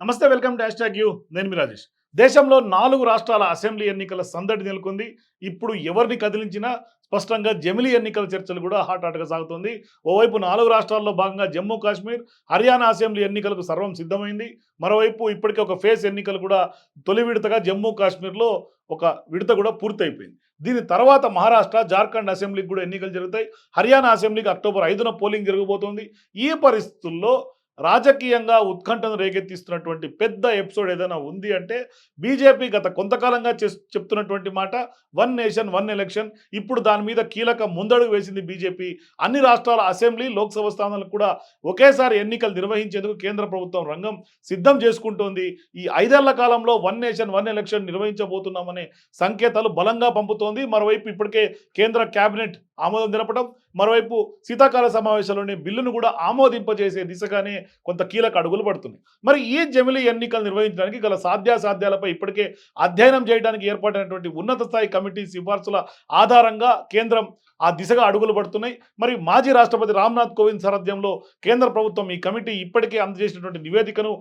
నమస్తే welcome to hash you. నేను మీ రాజేష్. దేశంలో నాలుగు రాష్ట్రాల అసెంబ్లీ ఎన్నికల సందడి నెలకొంది. ఇప్పుడు ఎవరిని కదిలించినా స్పష్టంగా జమిలీ ఎన్నికల చర్చలు కూడా హాట్ హాట్గా సాగుతుంది. ఓవైపు నాలుగు రాష్ట్రాల్లో భాగంగా జమ్మూ కాశ్మీర్ హర్యానా అసెంబ్లీ ఎన్నికలకు సర్వం సిద్ధమైంది. మరోవైపు ఇప్పటికే ఒక ఫేస్ ఎన్నికలు కూడా తొలి విడతగా జమ్మూ కాశ్మీర్లో ఒక విడత కూడా పూర్తయిపోయింది. దీని తర్వాత మహారాష్ట్ర జార్ఖండ్ అసెంబ్లీకి కూడా ఎన్నికలు జరుగుతాయి. హర్యానా అసెంబ్లీకి అక్టోబర్ ఐదున పోలింగ్ జరగబోతోంది. ఈ పరిస్థితుల్లో రాజకీయంగా ఉత్కంఠను రేకెత్తిస్తున్నటువంటి పెద్ద ఎపిసోడ్ ఏదైనా ఉంది అంటే బీజేపీ గత కొంతకాలంగా చేస్- చెప్తున్నటువంటి మాట వన్ నేషన్ వన్ ఎలక్షన్ ఇప్పుడు దాని మీద కీలక ముందడుగు వేసింది బీజేపీ. అన్ని రాష్ట్రాల అసెంబ్లీ లోక్సభ స్థానాలకు కూడా ఒకేసారి ఎన్నికలు నిర్వహించేందుకు కేంద్ర ప్రభుత్వం రంగం సిద్ధం చేసుకుంటోంది. ఈ ఐదేళ్ళ కాలంలో వన్ నేషన్ వన్ ఎలక్షన్ నిర్వహించబోతున్నామనే సంకేతాలు బలంగా పంపుతోంది. మరోవైపు ఇప్పటికే కేంద్ర కేబినెట్ ఆమోదం తెలపడం మరోవైపు శీతాకాల సమావేశంలోని బిల్లును కూడా ఆమోదింపజేసే దిశగానే కొంత కీలక అడుగులు పడుతున్నాయి. మరి ఈ జమిలీ ఎన్నికలు నిర్వహించడానికి గల సాధ్యాసాధ్యాలపై ఇప్పటికే అధ్యయనం చేయడానికి ఏర్పాటైనటువంటి ఉన్నత స్థాయి కమిటీ సిఫార్సుల ఆధారంగా కేంద్రం ఆ దిశగా అడుగులు పడుతున్నాయి. మరి మాజీ రాష్ట్రపతి రామ్నాథ్ కోవింద్ సారథ్యంలో కేంద్ర ప్రభుత్వం ఈ కమిటీ ఇప్పటికే అందజేసినటువంటి నివేదికను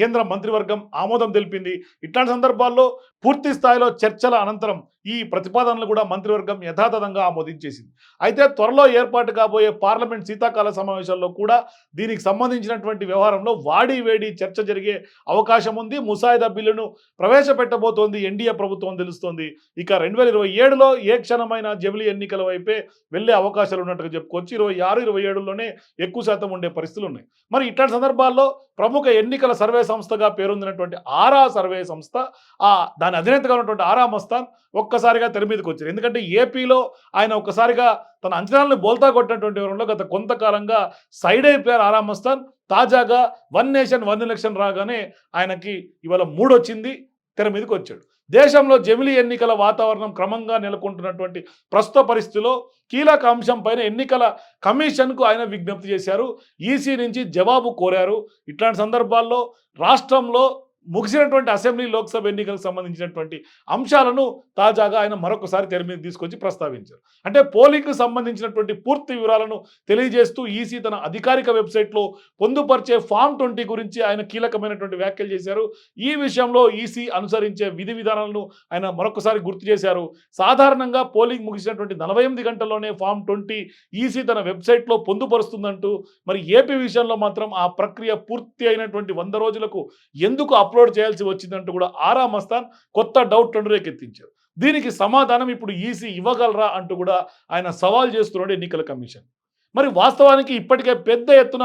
కేంద్ర మంత్రివర్గం ఆమోదం తెలిపింది. ఇట్లాంటి సందర్భాల్లో పూర్తి స్థాయిలో చర్చల అనంతరం ఈ ప్రతిపాదనలు కూడా మంత్రివర్గం యథాతథంగా ఆమోదించేసింది. అయితే త్వరలో ఏర్పాటు కాబోయే పార్లమెంట్ శీతాకాల సమావేశాల్లో కూడా దీనికి సంబంధించినటువంటి వ్యవహారంలో వాడి వేడి చర్చ జరిగే అవకాశం ఉంది. ముసాయిదా బిల్లును ప్రవేశపెట్టబోతోంది. ఎన్డీఏ ప్రభుత్వం తెలుస్తోంది. ఇక రెండు వేల ఇరవై ఏడులో ఏ క్షణమైన జమిలీ ఎన్నికల వైపు వెళ్ళే అవకాశాలు ఉన్నట్టుగా చెప్పుకోవచ్చు. ఇరవై ఆరు ఇరవై ఏడులోనే ఎక్కువ శాతం ఉండే పరిస్థితులు ఉన్నాయి. మరి ఇట్లాంటి సందర్భాల్లో ప్రముఖ ఎన్నికల సర్వే సంస్థగా పేరొందినటువంటి ఆరా సర్వే సంస్థ ఆ దాని అధినేతగా ఉన్నటువంటి ఆరా మస్తాన్ ఒక్కసారిగా తెర మీదకి వచ్చారు. ఎందుకంటే ఏపీలో ఆయన ఒక్కసారిగా తన అంచనాలను బోల్తా కొట్టినటువంటి వివరంలో గత కొంతకాలంగా సైడ్ అయిపోయారు ఆరా మస్తాన్. తాజాగా వన్ నేషన్ వన్ ఎలక్షన్ రాగానే ఆయనకి ఇవాళ మూడొచ్చింది తెర మీదకి వచ్చాడు. దేశంలో జమిలీ ఎన్నికల వాతావరణం క్రమంగా నెలకొంటున్నటువంటి ప్రస్తుత పరిస్థితిలో కీలక అంశం పైన ఎన్నికల కమిషన్కు ఆయన విజ్ఞప్తి చేశారు. ఈసీ నుంచి జవాబు కోరారు. ఇట్లాంటి సందర్భాల్లో రాష్ట్రంలో ముగిసినటువంటి అసెంబ్లీ లోక్సభ ఎన్నికలకు సంబంధించినటువంటి అంశాలను తాజాగా ఆయన మరొకసారి తెర మీద తీసుకొచ్చి ప్రస్తావించారు. అంటే పోలింగ్కు సంబంధించినటువంటి పూర్తి వివరాలను తెలియజేస్తూ ఈసీ తన అధికారిక వెబ్సైట్లో పొందుపరిచే ఫామ్ ట్వంటీ గురించి ఆయన కీలకమైనటువంటి వ్యాఖ్యలు చేశారు. ఈ విషయంలో ఈసీ అనుసరించే విధి విధానాలను ఆయన మరొకసారి గుర్తు చేశారు. సాధారణంగా పోలింగ్ ముగిసినటువంటి నలభై ఎనిమిది గంటల్లోనే ఫామ్ ట్వంటీ ఈసీ తన వెబ్సైట్లో పొందుపరుస్తుందంటూ మరి ఏపీ విషయంలో మాత్రం ఆ ప్రక్రియ పూర్తి అయినటువంటి వంద రోజులకు ఎందుకు అప్లోడ్ చేయాల్సి వచ్చిందంటూ కూడా ఆరా మస్తాన్ కొత్త డౌట్లను రేకెత్తించారు. దీనికి సమాధానం ఇప్పుడు ఈసీ ఇవ్వగలరా అంటూ కూడా ఆయన సవాల్ చేస్తున్నాడు ఎన్నికల కమిషన్. మరి వాస్తవానికి ఇప్పటికే పెద్ద ఎత్తున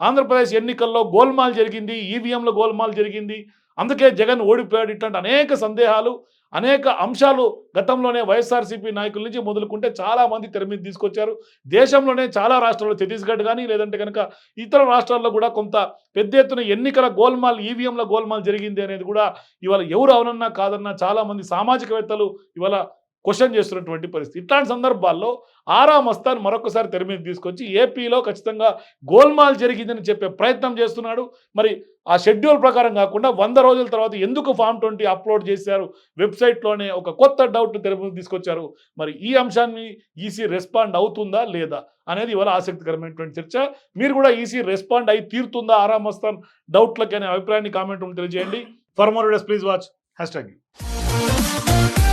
ఆంధ్రప్రదేశ్ ఎన్నికల్లో గోల్మాల్ జరిగింది ఈవీఎంలో గోల్మాల్ జరిగింది. అందుకే జగన్ ఓడిపోయాడు ఇట్లాంటి అనేక సందేహాలు అనేక అంశాలు గతంలోనే వైఎస్ఆర్సీపీ నాయకుల నుంచి మొదలుకుంటే చాలా మంది తెర మీద తీసుకొచ్చారు. దేశంలోనే చాలా రాష్ట్రాల్లో ఛత్తీస్గఢ్ కానీ లేదంటే కనుక ఇతర రాష్ట్రాల్లో కూడా కొంత పెద్ద ఎత్తున ఎన్నికల గోల్మాల్ ఈవీఎంల గోల్మాల్ జరిగింది అనేది కూడా ఇవాళ ఎవరు అవునన్నా కాదన్నా చాలామంది సామాజికవేత్తలు ఇవాళ క్వశ్చన్ చేస్తున్నటువంటి పరిస్థితి. ఇట్లాంటి సందర్భాల్లో ఆరా మస్తాన్ మరొకసారి తెర మీద తీసుకొచ్చి ఏపీలో ఖచ్చితంగా గోల్మాల్ జరిగిందని చెప్పే ప్రయత్నం చేస్తున్నాడు. మరి ఆ షెడ్యూల్ ప్రకారం కాకుండా వంద రోజుల తర్వాత ఎందుకు ఫామ్ ట్వంటీ అప్లోడ్ చేశారు? వెబ్సైట్లోనే ఒక కొత్త డౌట్ తెర మీద తీసుకొచ్చారు. మరి ఈ అంశాన్ని ఈసీ రెస్పాండ్ అవుతుందా లేదా అనేది ఇవాళ ఆసక్తికరమైనటువంటి చర్చ. మీరు కూడా ఈసీ రెస్పాండ్ అయి తీరుతుందా ఆరా మస్తాన్ డౌట్లకి అనే అభిప్రాయాన్ని కామెంట్ తెలియజేయండి. For more please watch. Hashtag